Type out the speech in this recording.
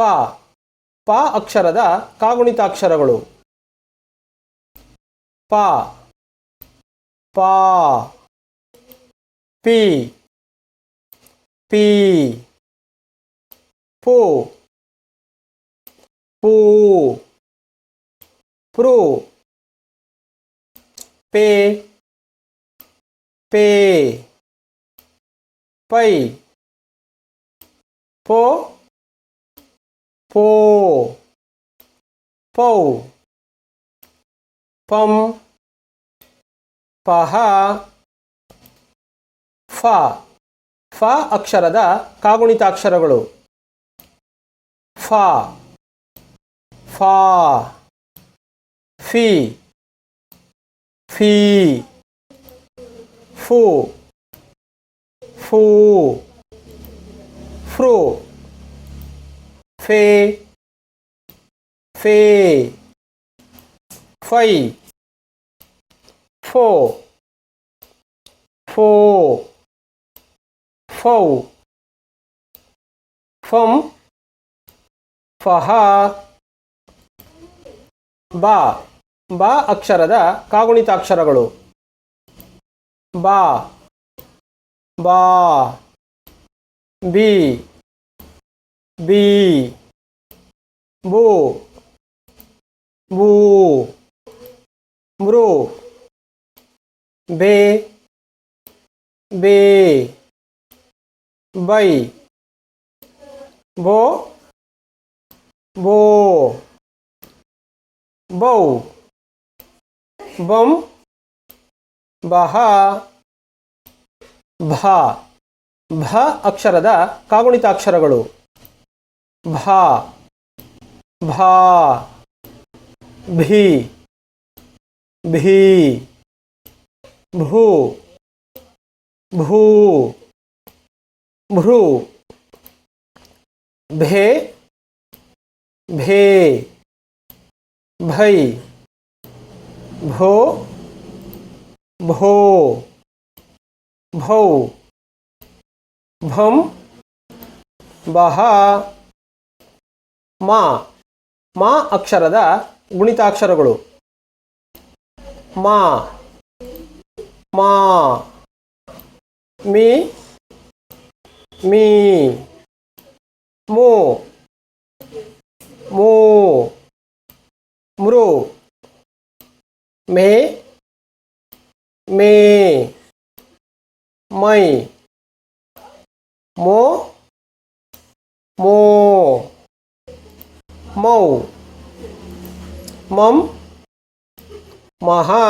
ಪ ಪ ಅಕ್ಷರದ ಕಾಗುಣಿತಾಕ್ಷರಗಳು. ಪ, ಪಾ, ಪಿ ಪಿ, ಪು, ಪೂ ಪ್ರು ಪೇ ಪೇ, ಪೈ, ಪೋ ಪೋ, ಪೌ, ಪಂ ಪಹ ಫ ಫ ಅಕ್ಷರದ ಕಾಗುಣಿತಾಕ್ಷರಗಳು. ಫ, ಫಾ, ಫಿ, ಫೀ, ಫು, ಫೂ, ಫ್ರೂ. ಫೇ ಫೇ, ಫೈ, ಫೋ ಫೋ, ಫೌ, ಫಂ, ಫಹ, ಬಾ ಬಾ ಅಕ್ಷರದ ಕಾಗುಣಿತಾಕ್ಷರಗಳು. ಬಾ ಬಾ, ಬಿ ಬಿ ಬು ಬೂ ಮೃ ಬೇ ಬೇ, ಬೈ, ಬೋ ಬೋ, ಬೌ, ಬಂ, ಬಹ, ಭ ಭ ಅಕ್ಷರದ ಕಾಗುಣಿತಾಕ್ಷರಗಳು. ಭ ಭಾ ಭಿ ಭೀ ಭೂ ಭೂ ಭ್ರೂ ಭೇ ಭೇ ಭೈ ಭೋ ಭೋ ಭೌ ಭಂ ಬಹ ಮಾ ಮಾ ಅಕ್ಷರದ ಗುಣಿತಾಕ್ಷರಗಳು ಮಾ. ಮಾ. ಮೀ. ಮೀ. ಮೂ. ಮೂ. ಮೃ. ಮೇ. ಮೇ. ಮೈ. ಮೋ. ಮೋ. ಮೌ ಮಂ ಮಹಾ